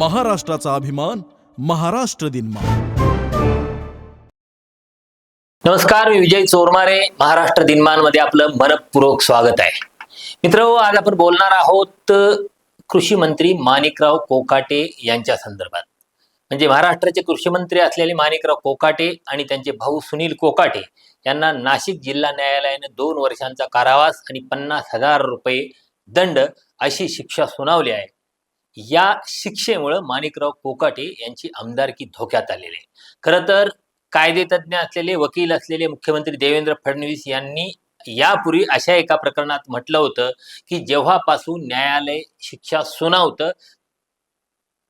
महाराष्ट्राचा अभिमान महाराष्ट्र दिन नमस्कार मी विजय चोरमारे. महाराष्ट्र दिनमानमध्ये आपलं मनपूर्वक स्वागत आहे. मित्र आज आपण बोलणार आहोत कृषी मंत्री माणिकराव कोकाटे यांच्या संदर्भात. म्हणजे महाराष्ट्राचे कृषी मंत्री असलेले माणिकराव कोकाटे आणि त्यांचे भाऊ सुनील कोकाटे यांना नाशिक जिल्हा न्यायालयाने दोन वर्षांचा कारावास आणि पन्नास हजार रुपये दंड अशी शिक्षा सुनावली आहे. या शिक्षेमुळं माणिकराव कोकाटे यांची आमदारकी धोक्यात आलेली आहे. खरं तर कायदेतज्ञ असलेले वकील असलेले मुख्यमंत्री देवेंद्र फडणवीस यांनी यापूर्वी अशा एका प्रकरणात म्हटलं होतं की जेव्हापासून न्यायालय शिक्षा सुनावतं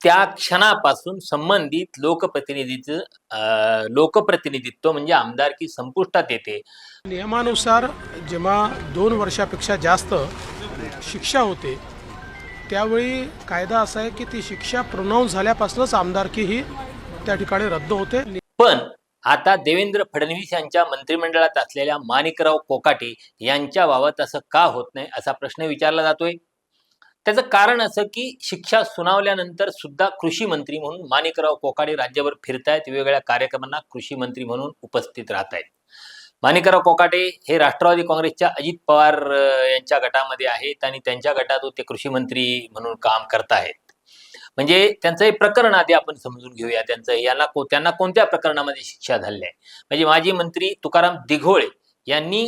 त्या क्षणापासून संबंधित लोकप्रतिनिधीचं लोकप्रतिनिधित्व म्हणजे आमदारकी संपुष्टात येते. नियमानुसार जेव्हा दोन वर्षापेक्षा जास्त शिक्षा होते त्यावेळी कायदा असा आहे की ती शिक्षा प्रोनाऊन झाल्यापासूनच आमदारकी ही त्या ठिकाणी रद्द होते. पण आता देवेंद्र फडणवीस यांच्या मंत्रिमंडळात असलेल्या माणिकराव कोकाटे यांच्या बाबत असं का होत नाही असा प्रश्न विचारला जातोय. त्याचं कारण असं की शिक्षा सुनावल्यानंतर सुद्धा कृषी मंत्री म्हणून माणिकराव कोकाटे राज्यभर फिरतायत वेगवेगळ्या कार्यक्रमांना कृषी मंत्री म्हणून उपस्थित राहत आहेत माणिकराव कोकाटे हे राष्ट्रवादी काँग्रेसच्या अजित पवार यांच्या गटामध्ये आहेत आणि त्यांच्या गटातून ते कृषी मंत्री म्हणून काम करत आहेत. म्हणजे त्यांचं हे प्रकरण आधी आपण समजून घेऊया त्यांचं. यांना को- त्यांना कोणत्या प्रकरणामध्ये शिक्षा झाली आहे म्हणजे माजी मंत्री तुकाराम दिघोळे यांनी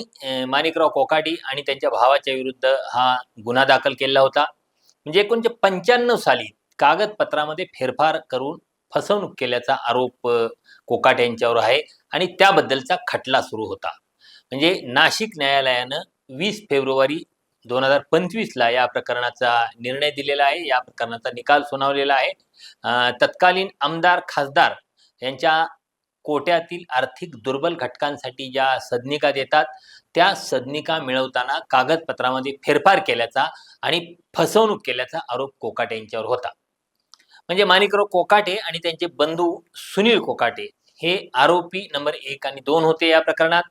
माणिकराव कोकाटी आणि त्यांच्या भावाच्या विरुद्ध हा गुन्हा दाखल केला होता. म्हणजे एकोणीशे पंच्याण्णव साली कागदपत्रामध्ये फेरफार करून फसवणूक केल्याचा आरोप कोकाट यांच्यावर आहे आणि त्याबद्दलचा खटला सुरू होता. म्हणजे नाशिक न्यायालयानं वीस फेब्रुवारी दोन हजार पंचवीसला या प्रकरणाचा निर्णय दिलेला आहे. या प्रकरणाचा निकाल सुनावलेला आहे. तत्कालीन आमदार खासदार यांच्या कोट्यातील आर्थिक दुर्बल घटकांसाठी ज्या सदनिका देतात त्या सदनिका मिळवताना कागदपत्रामध्ये फेरफार केल्याचा आणि फसवणूक केल्याचा आरोप कोकाटे यांच्यावर होता. म्हणजे माणिकराव कोकाटे आणि त्यांचे बंधू सुनील कोकाटे हे आरोपी नंबर एक आणि दोन होते या प्रकरणात.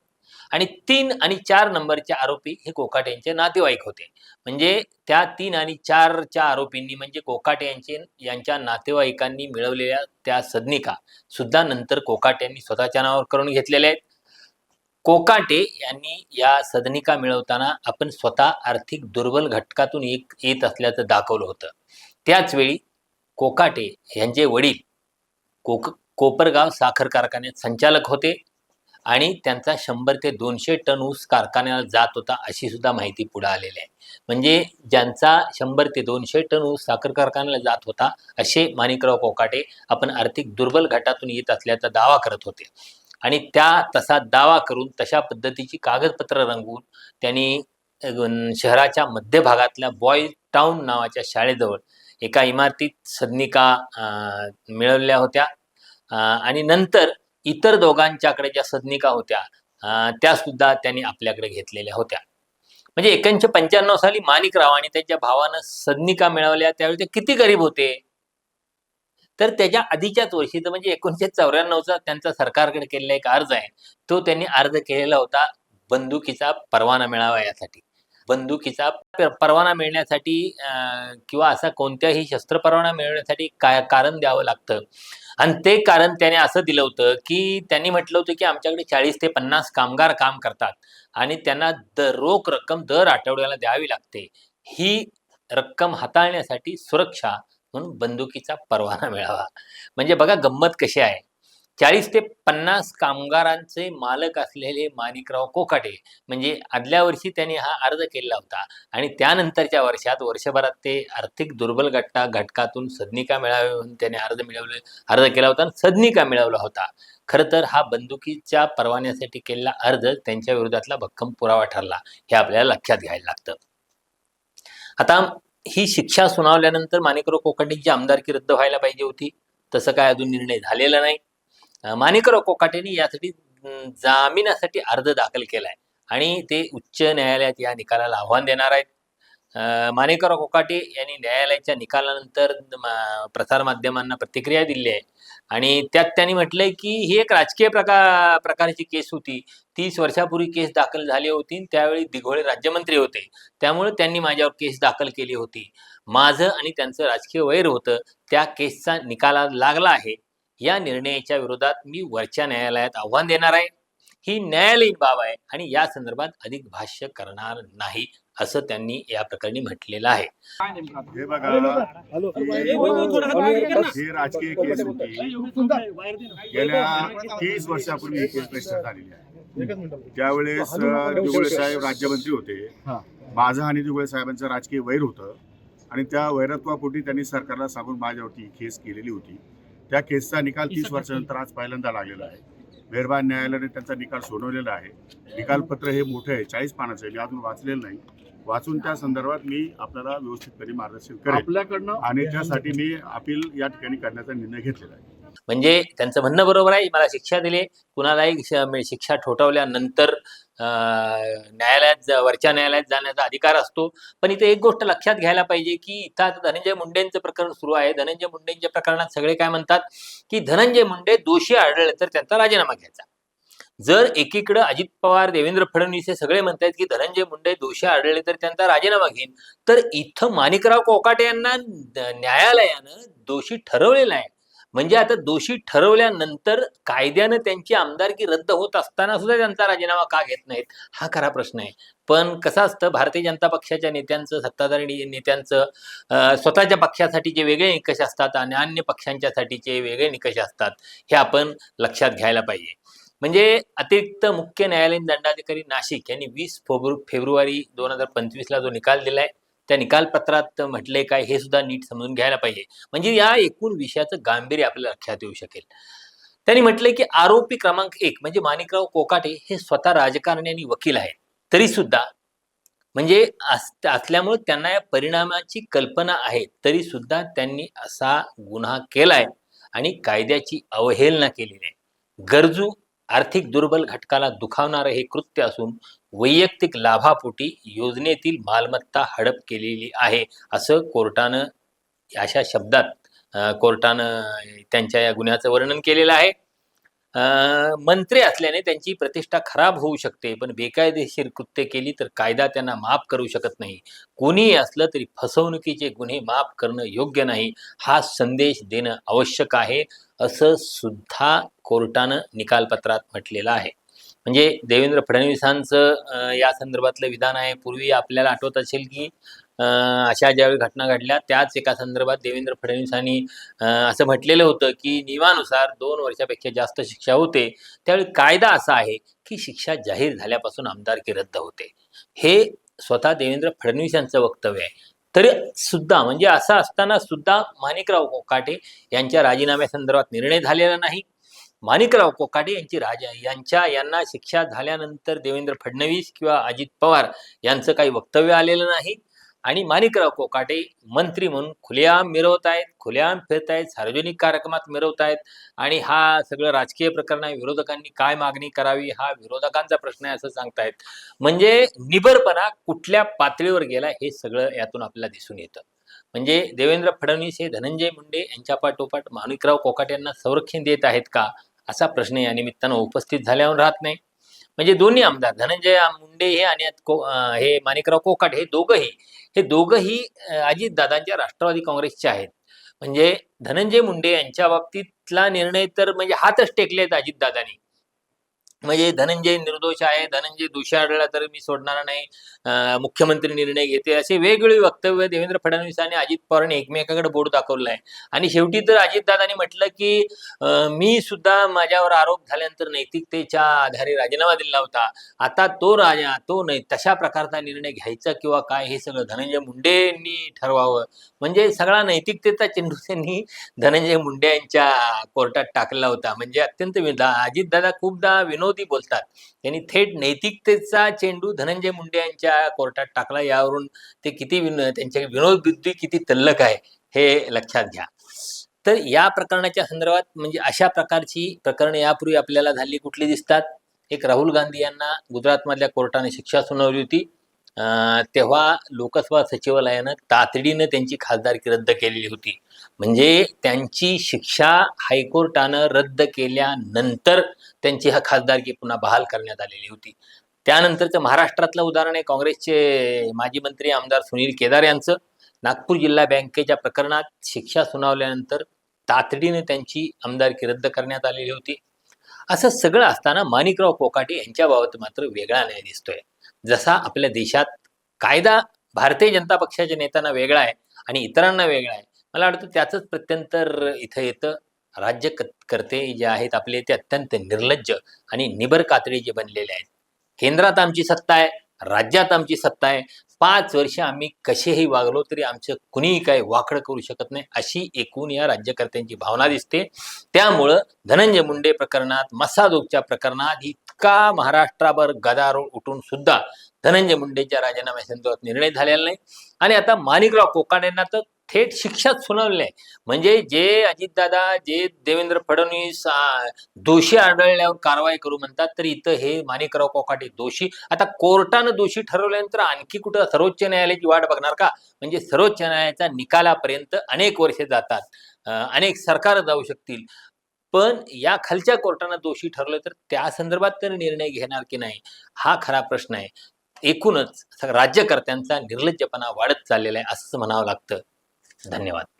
आणि तीन आणि चार नंबरचे आरोपी हे कोकाटे यांचे नातेवाईक होते. म्हणजे त्या तीन आणि चारच्या आरोपींनी म्हणजे कोकाटे यांचे यांच्या नातेवाईकांनी मिळवलेल्या त्या सदनिका सुद्धा नंतर कोकाटे यांनी स्वतःच्या नावावर करून घेतलेल्या आहेत. कोकाटे यांनी या सदनिका मिळवताना आपण स्वतः आर्थिक दुर्बल घटकातून एक येत असल्याचं दाखवलं होतं. त्याचवेळी कोकाटे यांचे वडील कोक कोपरगाव साखर कारखान्यात संचालक होते आणि त्यांचा शंभर ते दोनशे टन ऊस कारखान्याला जात होता अशी सुद्धा माहिती पुढे आलेली आहे. म्हणजे ज्यांचा शंभर ते दोनशे टन ऊस साखर कारखान्याला जात होता असे माणिकराव कोकाटे आपण आर्थिक दुर्बल गटातून येत असल्याचा दावा करत होते. आणि त्या तसा दावा करून तशा पद्धतीची कागदपत्र रंगवून त्यांनी शहराच्या मध्यभागातल्या बॉय टाउन नावाच्या शाळेजवळ एका इमारतीत सदनिका अं, मिळवल्या होत्या. आणि नंतर इतर दोघांच्याकडे ज्या सदनिका होत्या त्या सुद्धा त्यांनी आपल्याकडे घेतलेल्या होत्या. म्हणजे एकोणीशे पंच्याण्णव साली माणिकराव आणि त्यांच्या भावानं सदनिका मिळवल्या. त्यावेळी ते किती गरीब होते? तर त्याच्या आधीच्याच वर्षी तर म्हणजे एकोणीशे चौऱ्याण्णवचा त्यांचा सरकारकडे केलेला एक अर्ज आहे तो त्यांनी अर्ज केलेला होता बंदुकीचा परवाना मिळावा यासाठी. बंदुकीचा परवाना मिळण्यासाठी अं, किंवा असा कोणत्याही शस्त्र परवाना मिळवण्यासाठी काय कारण द्यावं लागतं. आणि ते कारण त्याने असं दिलं होतं की त्यांनी म्हटलं होतं की आमच्याकडे चाळीस ते पन्नास कामगार काम करतात आणि त्यांना द रोख रक्कम दर आठवड्याला द्यावी लागते. ही रक्कम हाताळण्यासाठी सुरक्षा म्हणून बंदुकीचा परवाना मिळावा. म्हणजे बघा गंमत कशी आहे. चाळीस ते पन्नास कामगारांचे मालक असलेले माणिकराव कोकाटे म्हणजे आदल्या वर्षी त्यांनी हा अर्ज केला होता. आणि त्यानंतरच्या वर्षात वर्षभरात ते आर्थिक दुर्बल घटना घटकातून सदनिका मिळावे म्हणून त्याने अर्ज मिळवले अर्ज केला होता आणि सदनिका मिळवला होता. खरं तर हा बंदुकीच्या परवान्यासाठी केलेला अर्ज त्यांच्या विरोधातला भक्कम पुरावा ठरला हे आपल्याला लक्षात घ्यायला लागतं. आता ही शिक्षा सुनावल्यानंतर माणिकराव कोकाटेंची आमदारकी रद्द व्हायला पाहिजे होती तसं काय अजून निर्णय झालेला नाही. अं, माणिकराव यासाठी जामिनासाठी अर्ज दाखल केलाय. आणि ते उच्च न्यायालयात या निकालाला आव्हान देणार आहेत. मानेकराव माणिकराव कोकाटे यांनी न्यायालयाच्या निकालानंतर प्रसारमाध्यमांना प्रतिक्रिया दिली आहे. आणि त्यात त्यांनी म्हटलंय की ही एक राजकीय प्रकार प्रकारची केस होती. तीस वर्षापूर्वी केस दाखल झाली होती त्यावेळी दिघोळे राज्यमंत्री होते. त्यामुळे त्यांनी माझ्यावर केस दाखल केली होती. माझं आणि त्यांचं राजकीय वैर होतं. त्या केसचा निकाला लागला आहे. या निर्णयाच्या विरोधात मी वरच्या न्यायालयात आव्हान देणार आहे. ही न्यायालयीन बाब आहे आणि या संदर्भात अधिक भाष्य करणार नाही असं त्यांनी या प्रकरणी म्हटलेलं आहे. हे बघा ही- राजकीय केस होती. गेल्या तीस वर्षापूर्वी ही केस रजिस्टर झालेली आहे. त्यावेळेस अ, दिगुळे साहेब राज्यमंत्री होते. माझं आणि दिगुळे साहेबांचं राजकीय वैर होतं. आणि त्या वैरत्वापोटी त्यांनी सरकारला सांगून माझ्यावरती ही केस केलेली होती. त्या केसचा निकाल तीस वर्षानंतर आज पहिल्यांदा लागलेला आहे. मेहरबान न्यायालयाने त्यांचा निकाल सोडवलेला आहे. निकालपत्र हे मोठं आहे चाळीस पानाचं आहे. मी अजून वाचलेलं नाही. वाचून त्या संदर्भात मी आपल्याला व्यवस्थितपणे मार्गदर्शन करेन. आपल्याकडनं आणि त्यासाठी मी अपील या ठिकाणी करण्याचा निर्णय घेतलेला आहे. म्हणजे त्यांचं म्हणणं बरोबर आहे मला शिक्षा दिली. कुणालाही शिक्षा ठोठावल्यानंतर न्यायालयात जा- वरच्या न्यायालयात जाण्याचा अधिकार असतो. पण इथे एक गोष्ट लक्षात घ्यायला पाहिजे की इथं आता धनंजय मुंडेंचं प्रकरण सुरू आहे. धनंजय मुंडेंच्या प्रकरणात सगळे काय म्हणतात की धनंजय मुंडे दोषी आढळले तर त्यांचा राजीनामा घ्यायचा. जर एकीकडे अजित पवार देवेंद्र फडणवीस हे सगळे म्हणतात की धनंजय मुंडे दोषी आढळले तर त्यांचा राजीनामा घेईन. तर इथं माणिकराव कोकाटे यांना न्यायालयानं दोषी ठरवलेला आहे. म्हणजे आता दोषी ठरवल्यानंतर कायद्यानं त्यांची आमदारकी रद्द होत असताना सुद्धा त्यांचा राजीनामा का घेत नाहीत? हा खरा प्रश्न आहे. पण कसं असतं भारतीय जनता पक्षाच्या नेत्यांचं सत्ताधारी नेत्यांचं स्वतःच्या पक्षासाठीचे वेगळे निकष असतात आणि अन्य पक्षांच्यासाठीचे वेगळे निकष असतात हे आपण लक्षात घ्यायला पाहिजे. म्हणजे अतिरिक्त मुख्य न्यायालयीन दंडाधिकारी नाशिक यांनी वीस फेब्रु फेब्रुवारी दोन हजार पंचवीसला जो निकाल दिलाय त्या निकालपत्रात म्हटले काय हे सुद्धा नीट समजून घ्यायला पाहिजे. म्हणजे या एकूण विषयाचं गांभीर्य आपल्याला लक्षात येऊ शकेल. त्यांनी म्हटले की आरोपी क्रमांक एक म्हणजे माणिकराव कोकाटे हे स्वतः राजकारणी आणि वकील आहेत. तरी सुद्धा म्हणजे अस- असल्यामुळे त्यांना या परिणामाची कल्पना आहे. तरी सुद्धा त्यांनी असा गुन्हा केलाय आणि कायद्याची अवहेलना केलेली आहे. गरजू आर्थिक दुर्बल घटकाला दुखावणारं हे कृत्य असून वैयक्तिक लाभापोटी योजनेतील मालमत्ता हडप केलेली आहे असं कोर्टानं अशा शब्दात कोर्टानं त्यांच्या या गुन्ह्याचं वर्णन केलेलं आहे. मंत्री असल्याने त्यांची प्रतिष्ठा खराब होऊ शकते पण बेकायदेशीर कृत्य केली तर कायदा त्यांना माफ करू शकत नाही. कोणीही असलं तरी फसवणुकीचे गुन्हे माफ करणं योग्य नाही हा संदेश देणं आवश्यक आहे असं सुद्धा कोर्टानं निकालपत्रात म्हटलेलं आहे. म्हणजे देवेंद्र फडणवीसांचं या संदर्भातलं विधान आहे पूर्वी आपल्याला आठवत असेल की अशा ज्यावेळी घटना घडल्या त्याच एका संदर्भात देवेंद्र फडणवीसांनी असं म्हटलेलं होतं की नियमानुसार दोन वर्षापेक्षा जास्त शिक्षा होते. त्यावेळी कायदा असा आहे की शिक्षा जाहीर झाल्यापासून आमदारकी रद्द होते. हे स्वतः देवेंद्र फडणवीस यांचं वक्तव्य आहे. तरी सुद्धा म्हणजे असं असताना सुद्धा माणिकराव कोकाटे यांच्या राजीनाम्यासंदर्भात निर्णय झालेला नाही. माणिकराव कोकाटे यांची राजा यांच्या यांना शिक्षा झाल्यानंतर देवेंद्र फडणवीस किंवा अजित पवार यांचं काही वक्तव्य आलेलं नाही. आणि माणिकराव कोकाटे मंत्री म्हणून खुलेआम मिरवत आहेत खुलेआम फिरत आहेत सार्वजनिक कार्यक्रमात मिरवत आहेत आणि हा सगळं राजकीय प्रकरण आहे. विरोधकांनी काय मागणी करावी? हा विरोधकांचा प्रश्न आहे असं सांगतायत. म्हणजे निबरपणा कुठल्या पातळीवर गेला हे सगळं यातून आपल्याला दिसून येतं. म्हणजे देवेंद्र फडणवीस हे धनंजय मुंडे यांच्या पाठोपाठ माणिकराव कोकाटे यांना संरक्षण देत आहेत का? असा प्रश्न या निमित्तानं उपस्थित झाल्यावर राहत नाही. म्हणजे दोन्ही आमदार धनंजय मुंडे हे आणि हे माणिकराव कोकाट हे दोघंही हे दोघंही अजितदादांच्या राष्ट्रवादी काँग्रेसचे आहेत. म्हणजे धनंजय मुंडे यांच्या बाबतीतला निर्णय तर म्हणजे हातच टेकलेत अजितदादांनी म्हणजे धनंजय निर्दोष आहे धनंजय दोषी आढळला तर मी सोडणार नाही. मुख्यमंत्री निर्णय घेते असे वेगवेगळी वक्तव्य देवेंद्र फडणवीस आणि अजित पवारांनी एकमेकाकडे बोट दाखवलं आहे. आणि शेवटी तर अजितदादांनी म्हटलं की मी सुद्धा माझ्यावर आरोप झाल्यानंतर नैतिकतेच्या आधारे राजीनामा दिला होता. आता तो राजा तो नाही तशा प्रकारचा निर्णय घ्यायचा किंवा काय हे सगळं धनंजय मुंडेंनी ठरवावं. म्हणजे सगळा नैतिकतेचा चेंडू त्यांनी धनंजय मुंडे यांच्या कोर्टात टाकला होता. म्हणजे अत्यंत अजितदादा खूपदा विनोद बोलतात. त्यांनी थेट नैतिकतेचा चेंडू धनंजय मुंडे यांच्या कोर्टात टाकला. यावरून ते किती विन त्यांच्या विनोद बुद्धी किती तल्लक आहे हे लक्षात घ्या. तर या प्रकरणाच्या संदर्भात म्हणजे अशा प्रकारची प्रकरणे यापूर्वी आपल्याला झाली. कुठली दिसतात? एक राहुल गांधी यांना गुजरातमधल्या कोर्टाने शिक्षा सुनावली होती. तेव्हा लोकसभा सचिवालयानं तातडीनं त्यांची खासदारकी रद्द केलेली होती. म्हणजे त्यांची शिक्षा हायकोर्टानं रद्द केल्यानंतर त्यांची हा खासदारकी पुन्हा बहाल करण्यात आलेली होती. त्यानंतरचं महाराष्ट्रातलं उदाहरण आहे काँग्रेसचे माजी मंत्री आमदार सुनील केदार यांचं. नागपूर जिल्हा बँकेच्या प्रकरणात शिक्षा सुनावल्यानंतर तातडीने त्यांची आमदारकी रद्द करण्यात आलेली होती. असं सगळं असताना माणिकराव कोकाटे यांच्याबाबत मात्र वेगळा न्याय दिसतोय. जसा आपल्या देशात कायदा भारतीय जनता पक्षाच्या नेत्यांना वेगळा आहे आणि इतरांना वेगळा आहे मला वाटतं त्याचंच प्रत्यंतर इथं येतं. राज्य करते जे आहेत आपले ते अत्यंत निर्लज्ज आणि निबर कातडी जे बनलेले आहेत. केंद्रात आमची सत्ता आहे राज्यात आमची सत्ता आहे. पाच वर्ष आम्ही कसेही वागलो तरी आमचं कुणीही काही वाकडं करू शकत नाही अशी एकूण या राज्यकर्त्यांची भावना दिसते. त्यामुळं धनंजय मुंडे प्रकरणात मसादोगच्या प्रकरणात इतका महाराष्ट्राभर गदारोळ उठून सुद्धा धनंजय मुंडेच्या राजीनाम्या संदर्भात निर्णय झालेला नाही. आणि आता माणिकराव कोकाडेंना तर थेट शिक्षाच सुनावली आहे. म्हणजे जे अजितदादा जे देवेंद्र फडणवीस दोषी आढळल्यावर कारवाई करू म्हणतात तर इथं हे माणिकराव कोकाटे दोषी. आता कोर्टानं दोषी ठरवल्यानंतर आणखी कुठं सर्वोच्च न्यायालयाची वाट बघणार का? म्हणजे सर्वोच्च न्यायालयाच्या निकालापर्यंत अनेक वर्षे जातात. अनेक सरकार जाऊ शकतील. पण या खालच्या कोर्टानं दोषी ठरवलं तर त्या संदर्भात तर निर्णय घेणार की नाही हा खरा प्रश्न आहे. एकूणच राज्यकर्त्यांचा निर्लज्जपणा वाढत चाललेला आहे असं म्हणावं लागतं. धन्यवाद.